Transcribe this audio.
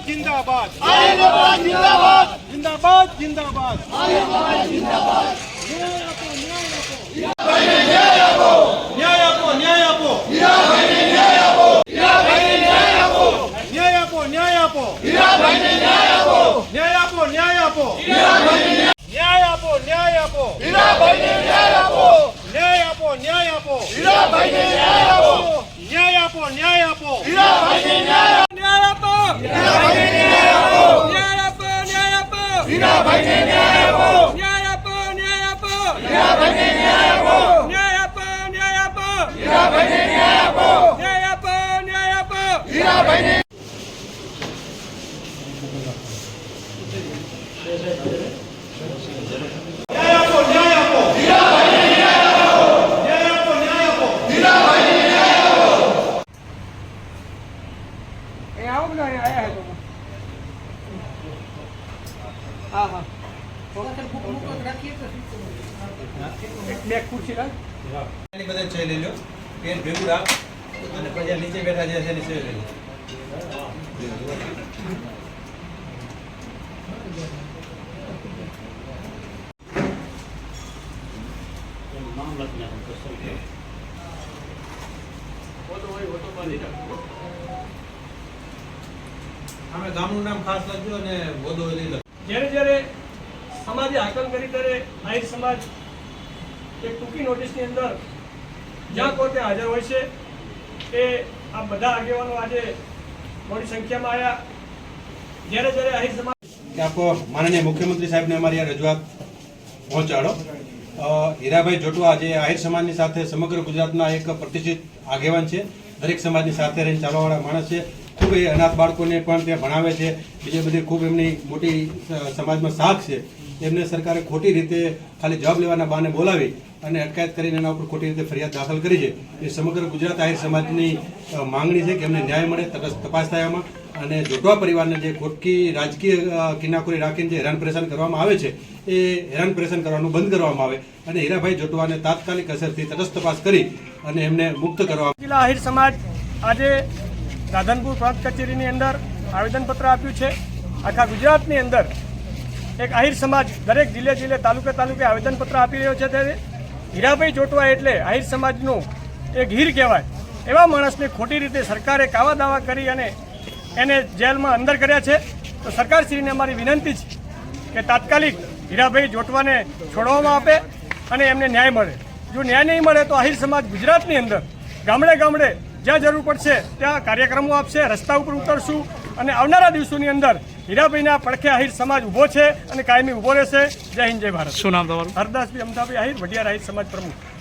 જિંદાબાદ આહિરબાદ જિંદાબાદ જિંદાબાદ. જિંદાબાદ न्याय आपो ન્યાય આપો ન્યાય આપો. ન્યાય આપો ન્યાય આપો. ન્યાય આપો ન્યાય આપો. ન્યાય આપો. ન્યાય આપો. ન્યાય આપો હીરાભાઈને ન્યાય આપો ન્યાય આપો ન્યાય આપો હીરાભાઈને ન્યાય આપો ન્યાય આપો ન્યાય આપો હીરાભાઈને ન્યાય આપો ન્યાય આપો હીરાભાઈને ન્યાય આપો ન્યાય આપો ન્યાય આપો હીરાભાઈને ન્યાય આપો ન્યાય આપો ન્યાય આપો હીરાભાઈને ન્યાય આપો ન્યાય આપો ન્યાય આપો હીરાભાઈને ન્યાય આપો ન્યાય આપો ન્યાય આપો હીરાભાઈને ન્યાય આપો ન્યાય આપો ન્યાય આપો ન્યાય આપો એ આવો બધા અહીંયા આયા હે તો હા હા એક બે ખુરશી રાખ. એની બધે લઈ લો. પેન ભેગું રાખ. અને પછી નીચે બેઠા જે છે એની સેવ લઈ લો. આમે ગામનું નામ ખાસ લખજો અને બોધો લઈ જ્યારે જ્યારે સમાજે આકલન કરી આહિર સમાજ એક ટૂંકી નોટિસની અંદર જ્યાં કોઈ ત્યાં હાજર હોય છે એ આ બધા આગેવાનો આજે મોટી સંખ્યામાં આવ્યા જ્યારે જ્યારે આહિર સમાજ કે માનનીય મુખ્યમંત્રી સાહેબને અમારી આ રજૂઆત પહોંચાડો. હીરાભાઈ જોટવા જે આહિર સમાજની સાથે સમગ્ર ગુજરાતના એક પ્રતિષ્ઠિત આગેવાન છે. દરેક સમાજની સાથે રહીને ચાલવાવાળા માણસ છે. ખૂબ એ અનાથ બાળકોને પણ ત્યાં ભણાવે છે. બીજે બધી ખૂબ એમની મોટી સમાજમાં સાખ છે. એમને સરકારે ખોટી રીતે ખાલી જવાબ લેવાના બહાને બોલાવી અને અટકાયત કરીને એના ઉપર ખોટી રીતે ફરિયાદ દાખલ કરી છે. એ સમગ્ર ગુજરાત આહિર સમાજની માંગણી છે કે એમને ન્યાય મળે તપાસ થાય આમાં. અને જોટવા પરિવારને જે ખોટકી રાજકીય કિનાખોરી રાખીને જે હેરાન પરેશાન કરવામાં આવે છે, એ હેરાન પરેશાન કરવાનું બંધ કરવામાં આવે અને હીરાભાઈ જોટવાને તાત્કાલિક અસરથી તટસ્થ તપાસ કરી અને એમને મુક્ત કરવા જિલ્લા આહિર સમાજ આજે રાધનપુર પ્રાંત કચેરીની અંદર આવેદનપત્ર આપ્યું છે. આખા ગુજરાતની અંદર એક આહિર સમાજ દરેક જિલ્લે જિલ્લે, તાલુકે તાલુકે આવેદનપત્ર આપી રહ્યો છે ત્યારે હીરાભાઈ જોટવા એટલે આહિર સમાજનું એક હીર કહેવાય. એવા માણસને ખોટી રીતે સરકારે કાવા દાવા કરી અને એને જેલમાં અંદર કર્યા છે. તો સરકારશ્રીને અમારી વિનંતી છે કે તાત્કાલિક હીરાભાઈ જોટવાને છોડવામાં આપે અને એમને ન્યાય મળે. જો ન્યાય નહીં મળે તો આહિર સમાજ ગુજરાતની અંદર ગામડે ગામડે જ્યાં જરૂર પડશે ત્યાં કાર્યક્રમો આપશે રસ્તા ઉપર ઉતરશું અને આવનારા દિવસોની અંદર હીરાભાઈના પડખે આહિર સમાજ ઊભો છે અને કાયમી ઊભો રહેશે. જય હિન્દ જય ભારત. શું નામ તમારું? હરદાસભાઈ અમદાભાઈ આહિર વડિયાર આહિર સમાજ પ્રમુખ.